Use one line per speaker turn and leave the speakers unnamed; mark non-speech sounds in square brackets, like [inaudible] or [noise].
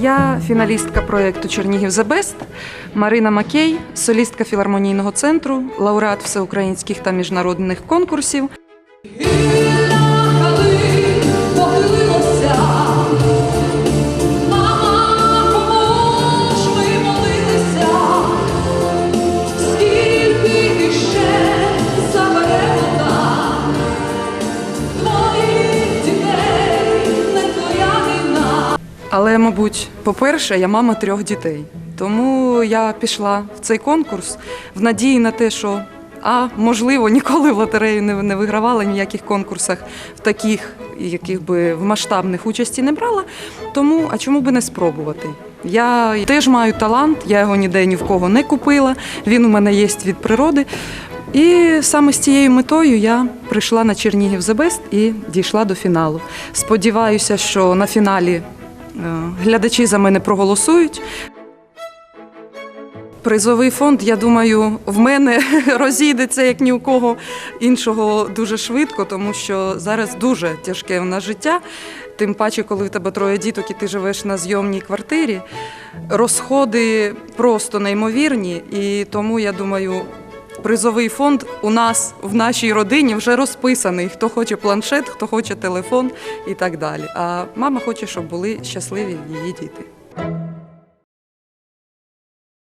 Я фіналістка проєкту Чернігів за Бест Марина Макей, солістка філармонійного центру, лауреат всеукраїнських та міжнародних конкурсів. Але, мабуть, по-перше, я мама трьох дітей. Тому я пішла в цей конкурс в надії на те, що а можливо ніколи в лотерею не, не вигравала ніяких конкурсах в таких, яких би в масштабних участі не брала. Тому а чому би не спробувати? Я теж маю талант, я його ніде ні в кого не купила. Він у мене є від природи. І саме з цією метою я прийшла на Чернігів The Best і дійшла до фіналу. Сподіваюся, що на фіналі глядачі за мене проголосують. Призовий фонд, я думаю, в мене [laughs] розійдеться як ні у кого іншого дуже швидко, тому що зараз дуже тяжке в нас життя. Тим паче, коли в тебе троє діток і ти живеш на зйомній квартирі, розходи просто неймовірні. І тому я думаю, призовий фонд у нас в нашій родині вже розписаний. Хто хоче планшет, хто хоче телефон і так далі. А мама хоче, щоб були щасливі її діти.